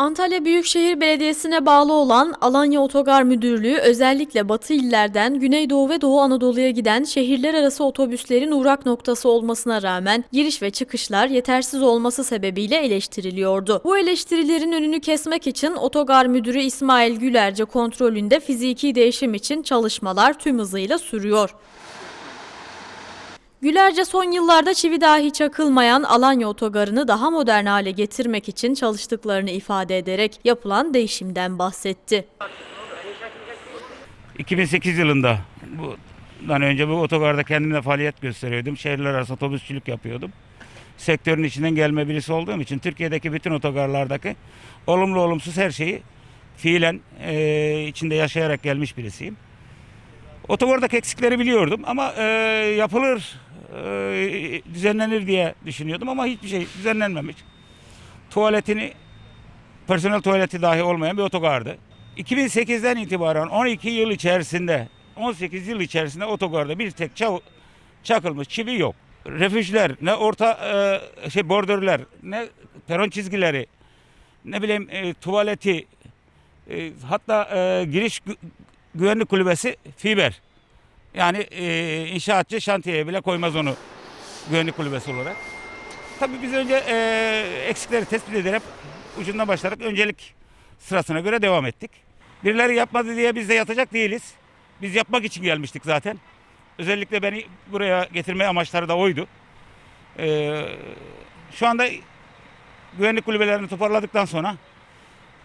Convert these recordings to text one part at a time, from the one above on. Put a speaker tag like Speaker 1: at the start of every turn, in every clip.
Speaker 1: Antalya Büyükşehir Belediyesi'ne bağlı olan Alanya Otogar Müdürlüğü özellikle batı illerden Güneydoğu ve Doğu Anadolu'ya giden şehirler arası otobüslerin uğrak noktası olmasına rağmen giriş ve çıkışlar yetersiz olması sebebiyle eleştiriliyordu. Bu eleştirilerin önünü kesmek için Otogar Müdürü İsmail Gülerce kontrolünde fiziki değişim için çalışmalar tüm hızıyla sürüyor. Gülerce son yıllarda çivi dahi çakılmayan Alanya otogarını daha modern hale getirmek için çalıştıklarını ifade ederek yapılan değişimden bahsetti.
Speaker 2: 2008 yılında bundan önce bu otogarda kendimle faaliyet gösteriyordum. Şehirler arası otobüsçülük yapıyordum. Sektörün içinden gelme birisi olduğum için Türkiye'deki bütün otogarlardaki olumlu olumsuz her şeyi fiilen eee, içinde yaşayarak gelmiş birisiyim. Otogardaki eksikleri biliyordum ama eee, yapılır, eee, düzenlenir diye düşünüyordum ama hiçbir şey düzenlenmemiş. Tuvaletini, personel tuvaleti dahi olmayan bir otogardı. 2008'den itibaren 12 yıl içerisinde 18 yıl içerisinde otogarda bir tek çav- çakılmış çivi yok. Refüjler, ne orta e, şey bordörler, ne peron çizgileri, ne bileyim e, tuvaleti, e, hatta e, giriş gü- güvenlik kulübesi fiber. Yani e, inşaatçı şantiyeye bile koymaz onu güvenlik kulübesi olarak. Tabii biz önce e, eksikleri tespit ederek ucundan başlayarak öncelik sırasına göre devam ettik. Birileri yapmadı diye biz de yatacak değiliz. Biz yapmak için gelmiştik zaten. Özellikle beni buraya getirme amaçları da oydu. E, şu anda güvenlik kulübelerini toparladıktan sonra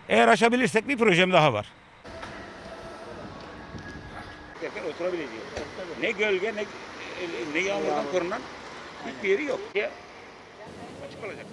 Speaker 2: eğer aşabilirsek bir projem daha var. Oturabileceğiz. Ne gölge ne, ne yağmurdan korunan hiçbir yeri yok. Açık olacak.